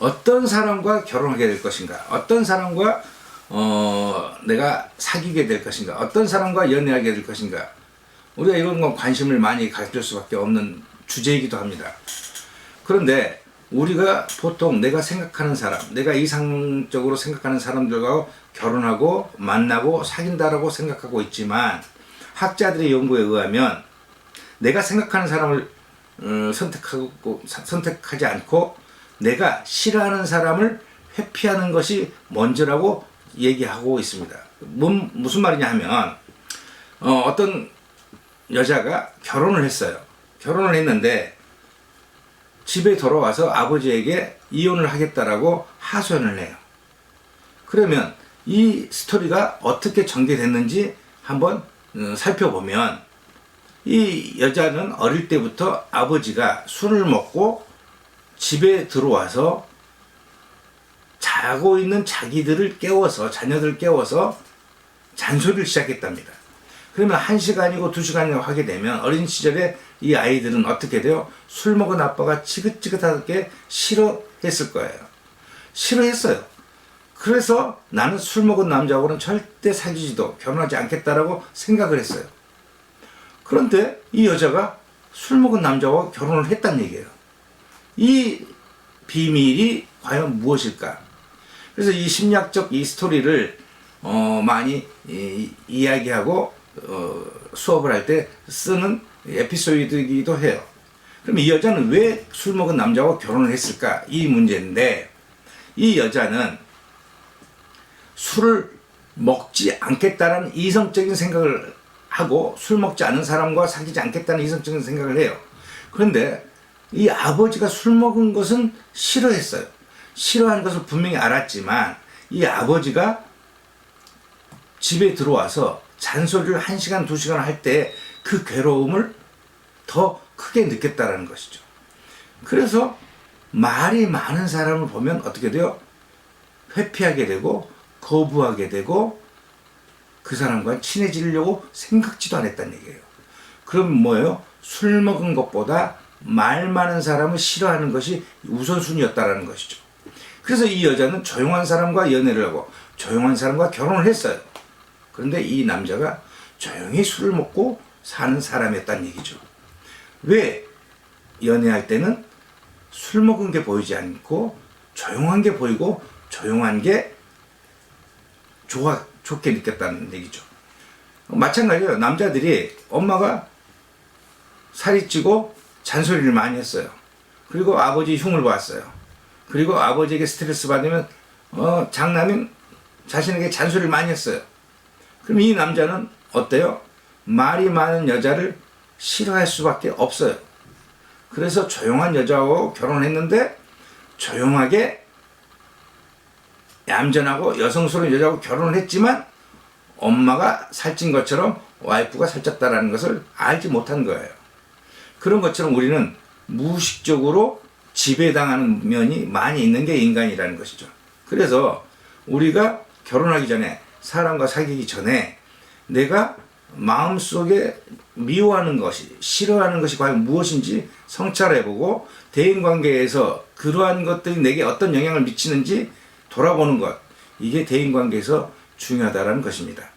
어떤 사람과 결혼하게 될 것인가, 어떤 사람과 어, 내가 사귀게 될 것인가, 어떤 사람과 연애하게 될 것인가. 우리가 이런 건 관심을 많이 가질 수밖에 없는 주제이기도 합니다. 그런데 우리가 보통 내가 생각하는 사람, 내가 이상적으로 생각하는 사람들과 결혼하고 만나고 사귄다라고 생각하고 있지만 학자들의 연구에 의하면 내가 생각하는 사람을 어, 선택하고 사- 선택하지 않고 내가 싫어하는 사람을 회피하는 것이 먼저라고 얘기하고 있습니다. 뭔, 무슨 말이냐 하면 어, 어떤 여자가 결혼을 했어요. 결혼을 했는데 집에 돌아와서 아버지에게 이혼을 하겠다라고 하소연을 해요. 그러면 이 스토리가 어떻게 전개됐는지 한번 어, 살펴보면 이 여자는 어릴 때부터 아버지가 술을 먹고 집에 들어와서 자고 있는 자기들을 깨워서 자녀들을 깨워서 잔소리를 시작했답니다. 그러면 한 시간이고 두 시간이고 하게 되면 어린 시절에 이 아이들은 어떻게 돼요? 술 먹은 아빠가 지긋지긋하게 싫어했을 거예요. 싫어했어요. 그래서 나는 술 먹은 남자하고는 절대 사귀지도 결혼하지 않겠다라고 생각을 했어요. 그런데 이 여자가 술 먹은 남자와 결혼을 했단 얘기예요. 이 비밀이 과연 무엇일까? 그래서 이 심리학적 이 스토리를 어, 많이 이, 이 야기하고 어, 수업을 할 때 쓰는 에피소드이기도 해요. 그럼 이 여자는 왜 술 먹은 남자와 결혼을 했을까? 이 문제인데 이 여자는 술을 먹지 않겠다는 이성적인 생각을 하고 술 먹지 않은 사람과 사귀지 않겠다는 이성적인 생각을 해요. 그런데 이 아버지가 술 먹은 것은 싫어했어요. 싫어하는 것을 분명히 알았지만 이 아버지가 집에 들어와서 잔소리를 한 시간 두 시간 할 때 그 괴로움을 더 크게 느꼈다라는 것이죠. 그래서 말이 많은 사람을 보면 어떻게 돼요? 회피하게 되고 거부하게 되고 그 사람과 친해지려고 생각지도 않았다는 얘기예요. 그럼 뭐예요? 술 먹은 것보다 말 많은 사람을 싫어하는 것이 우선순위였다라는 것이죠. 그래서 이 여자는 조용한 사람과 연애를 하고 조용한 사람과 결혼을 했어요. 그런데 이 남자가 조용히 술을 먹고 사는 사람이었다는 얘기죠. 왜 연애할 때는 술 먹은 게 보이지 않고 조용한 게 보이고 조용한 게 좋아 좋게 느꼈다는 얘기죠. 마찬가지예요. 남자들이 엄마가 살이 찌고 잔소리를 많이 했어요. 그리고 아버지 흉을 봤어요. 그리고 아버지에게 스트레스 받으면 어, 장남인 자신에게 잔소리를 많이 했어요. 그럼 이 남자는 어때요? 말이 많은 여자를 싫어할 수밖에 없어요. 그래서 조용한 여자하고 결혼했는데 조용하게 얌전하고 여성스러운 여자하고 결혼을 했지만 엄마가 살찐 것처럼 와이프가 살쪘다라는 것을 알지 못한 거예요. 그런 것처럼 우리는 무의식적으로 지배당하는 면이 많이 있는 게 인간이라는 것이죠. 그래서 우리가 결혼하기 전에 사람과 사귀기 전에 내가 마음속에 미워하는 것이 싫어하는 것이 과연 무엇인지 성찰해보고 대인관계에서 그러한 것들이 내게 어떤 영향을 미치는지 돌아보는 것 이게 대인관계에서 중요하다라는 것입니다.